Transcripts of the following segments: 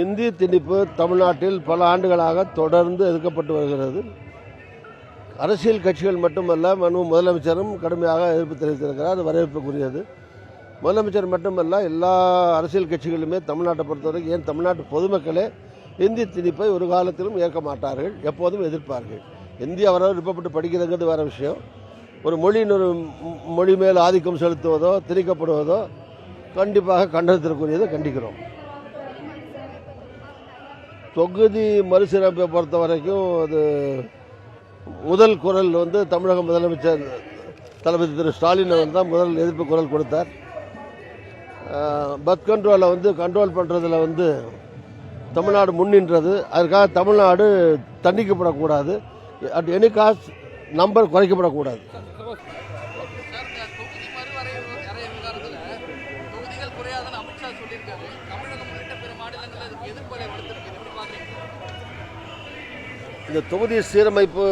இந்தி திணிப்பு தமிழ்நாட்டில் பல ஆண்டுகளாக தொடர்ந்து எதிர்க்கப்பட்டு வருகிறது. அரசியல் கட்சிகள் மட்டுமல்ல மனு முதலமைச்சரும் கடுமையாக எதிர்ப்பு தெரிவித்திருக்கிறார். அது வரவேற்புக்குரியது. முதலமைச்சர் மட்டுமல்ல எல்லா அரசியல் கட்சிகளுமே தமிழ்நாட்டை பொறுத்தவரைக்கும் ஏன் தமிழ்நாட்டு பொதுமக்களே இந்தி திணிப்பை ஒரு காலத்திலும் ஏற்க மாட்டார்கள் எப்போதும் எதிர்ப்பார்கள். இந்தியா அவரவர் விருப்பப்பட்டு படிக்கிறதுங்கிறது வேறு விஷயம். ஒரு மொழி மொழி மேல் ஆதிக்கம் செலுத்துவதோ திணிக்கப்படுவதோ கண்டிப்பாக கண்டனத்திற்குரியதை கண்டிக்கிறோம். தொகுதி மறுசீரமைப்பை பொறுத்த வரைக்கும் அது முதல் குரல் வந்து தமிழக முதலமைச்சர் தளபதி திரு ஸ்டாலின் அவர் தான் முதல் எதிர்ப்பு குரல் கொடுத்தார். பத் கண்ட்ரோலை வந்து கண்ட்ரோல் பண்ணுறதுல வந்து தமிழ்நாடு முன்னின்றது. அதுக்காக தமிழ்நாடு தண்டிக்கப்படக்கூடாது. அட் எனி காஸ்ட் நம்பர் குறைக்கப்படக்கூடாது. இந்த தொகுதி இந்த தொகுதி சீரமைப்பு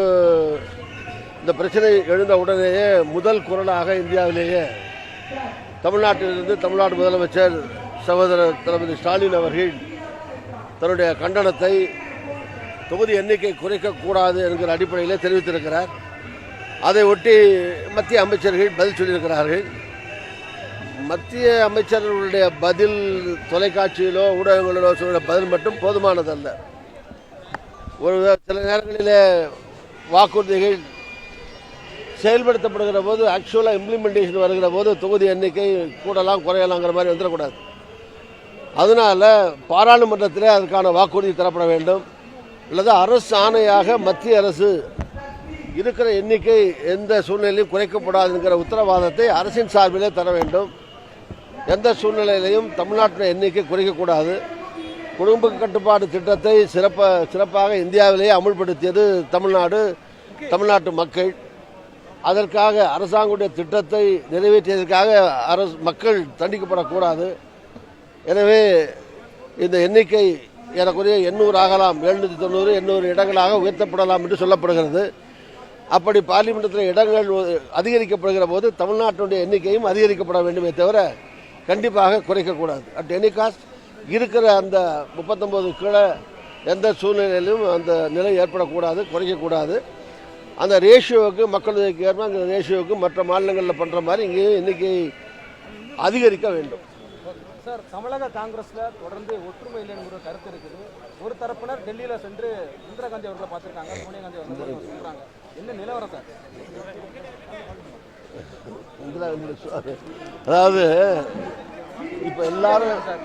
இந்த பிரச்சனை எழுந்த உடனேயே முதல் குரலாக இந்தியாவிலேயே தமிழ்நாட்டிலிருந்து தமிழ்நாடு முதலமைச்சர் சகோதரர் தளபதி ஸ்டாலின் அவர்கள் தன்னுடைய கண்டனத்தை தொகுதி எண்ணிக்கை குறைக்கக்கூடாது என்கிற அடிப்படையில் தெரிவித்திருக்கிறார். அதை ஒட்டி மத்திய அமைச்சர்கள் பதில் சொல்லியிருக்கிறார்கள். மத்திய அமைச்சர்களுடைய பதில் தொலைக்காட்சியிலோ ஊடகங்களிலோ சொல்கிற பதில் மட்டும் போதுமானதல்ல. ஒரு சில நேரங்களில் வாக்குறுதிகள் செயல்படுத்தப்படுகிற போது ஆக்சுவலாக இம்ப்ளிமெண்டேஷன் வருகிற போது தொகுதி எண்ணிக்கை கூடலாம் குறையலாங்கிற மாதிரி வந்துடக்கூடாது. அதனால பாராளுமன்றத்தில் அதுக்கான வாக்குறுதி தரப்பட வேண்டும். அல்லது அரசு ஆணையாக மத்திய அரசு இருக்கிற எண்ணிக்கை எந்த சூழ்நிலையும் குறைக்கப்படாதுங்கிற உத்தரவாதத்தை அரசின் சார்பிலே தர வேண்டும். எந்த சூழ்நிலையிலையும் தமிழ்நாட்டின் எண்ணிக்கை குறைக்கக்கூடாது. குடும்ப கட்டுப்பாடு திட்டத்தை சிறப்ப சிறப்பாக இந்தியாவிலேயே அமுல்படுத்தியது தமிழ்நாடு தமிழ்நாட்டு மக்கள். அதற்காக அரசாங்கத்துடைய திட்டத்தை நிறைவேற்றியதற்காக அரசு மக்கள் தண்டிக்கப்படக்கூடாது. எனவே இந்த எண்ணிக்கை ஏறக்குறைய எண்ணூறு ஆகலாம் எழுநூற்றி தொண்ணூறு எண்ணூறு இடங்களாக உயர்த்தப்படலாம் என்று சொல்லப்படுகிறது. அப்படி பார்லிமெண்டத்தில் இடங்கள் அதிகரிக்கப்படுகிற போது தமிழ்நாட்டினுடைய எண்ணிக்கையும் அதிகரிக்கப்பட வேண்டுமே தவிர கண்டிப்பாக குறைக்கக்கூடாது. அட் எனி காஸ்ட் இருக்கிற அந்த முப்பத்தொம்போது கீழே எந்த சூழ்நிலையிலும் அந்த நிலை ஏற்படக்கூடாது குறைக்கக்கூடாது. அந்த ரேஷியோவுக்கு மக்கள் தொகைக்கு ஏற்ப அந்த ரேஷியோவுக்கு மற்ற மாநிலங்களில் பண்ணுற மாதிரி இங்கேயும் எண்ணிக்கை அதிகரிக்க வேண்டும். சார் தமிழக காங்கிரஸ்ல தொடர்ந்து ஒற்றுமை இல்லைங்கிற கருத்து இருக்குது. ஒரு தரப்பினர் டெல்லியில சென்று இந்திரா காந்தி அவர்களை பார்த்திருக்காங்க சோனியா காந்தி அவர்களை சொல்றாங்க. என்ன நிலவரம் சார்? அதாவது இப்போ எல்லாரும் சார்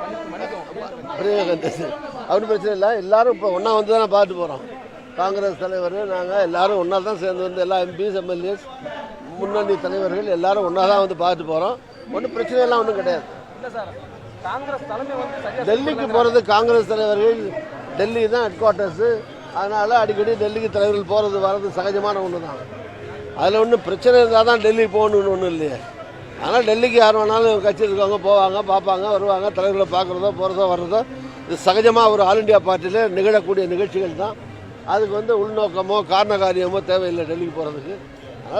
அவனு பிரச்சனை இல்லை. எல்லாரும் இப்போ ஒன்றா வந்து தானே பார்த்துட்டு போகிறோம் காங்கிரஸ் தலைவர் நாங்கள் எல்லாரும் ஒன்றா தான் சேர்ந்து வந்து எல்லா எம்பிஸ் எம்எல்ஏஸ் முன்னணி தலைவர்கள் எல்லாரும் ஒன்றா தான் வந்து பார்த்துட்டு போகிறோம் ஒன்றும் பிரச்சனையெல்லாம் ஒன்றும் கிடையாது. காங்கிரஸ் தலைமை வந்து டெல்லிக்கு போகிறது காங்கிரஸ் தலைவர்கள் டெல்லி தான் ஹெட் குவார்ட்டர்ஸு அதனால் அடிக்கடி டெல்லிக்கு தலைவர்கள் போகிறது வர்றது சகஜமான ஒன்று தான் அதில் ஒன்றும் பிரச்சனை இருந்தால் தான் டெல்லி போகணுன்னு ஒன்றும் இல்லையே. ஆனால் டெல்லிக்கு யார் வேணாலும் கட்சி இருக்கவங்க போவாங்க பார்ப்பாங்க வருவாங்க தலைவர்களை பார்க்குறதோ போகிறதோ வர்றதோ இது சகஜமாக ஒரு ஆல் இண்டியா பார்ட்டியில் நிகழக்கூடிய நிகழ்ச்சிகள் தான். அதுக்கு வந்து உள்நோக்கமோ காரண காரியமோ தேவையில்லை டெல்லிக்கு போகிறதுக்கு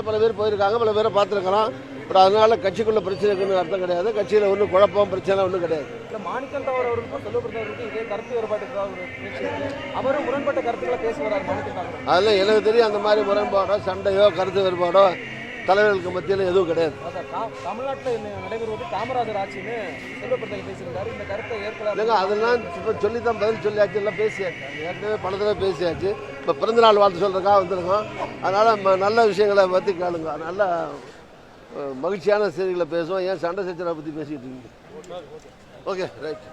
பல பேர் போயிருக்காங்க பல பேரை பார்த்துருக்கலாம். பட் அதனால் கட்சிக்குள்ளே பிரச்சனை இருக்குன்னு அர்த்தம் கிடையாது. கட்சியில் ஒன்றும் குழப்பம் பிரச்சனை ஒன்றும் கிடையாது. இல்ல மாணிக்கம் தவர் அவர்களுக்கும் செல்வபிரதம் அவர்களுக்கும் இதே கருத்து இருக்கு. அவரும் முரண்பட்ட கருத்துக்களை பேசி வர்றாரு மாணிக்கம் அதில் எனக்கு தெரியும். அந்த மாதிரி முரண்பாடோ சண்டையோ கருத்து வேறுபாடோ தலைவர்களுக்கு மத்தியில் எதுவும் கிடையாது. தமிழ்நாட்டுல நடைபெறுவது காமராஜர் ஆட்சின்னு பேசியிருந்தாரு இந்த கருத்தை ஏற்கல இல்லைங்க அதெல்லாம் இப்போ சொல்லி தான் பதில் சொல்லியாச்சு எல்லாம் பேசியாச்சு. ஏற்கனவே பல தடவை பேசியாச்சு. இப்போ பிறந்தநாள் வாழ்த்து சொல்கிறக்காக வந்திருக்கோம். அதனால் நல்ல விஷயங்களை பற்றி கேளுங்க. நல்ல மகிழ்ச்சியான செய்திகளை பேசுவோம். ஏன் சண்டை சச்சரவை பற்றி பேசிக்கிட்டு இருக்கீங்க? Okay right.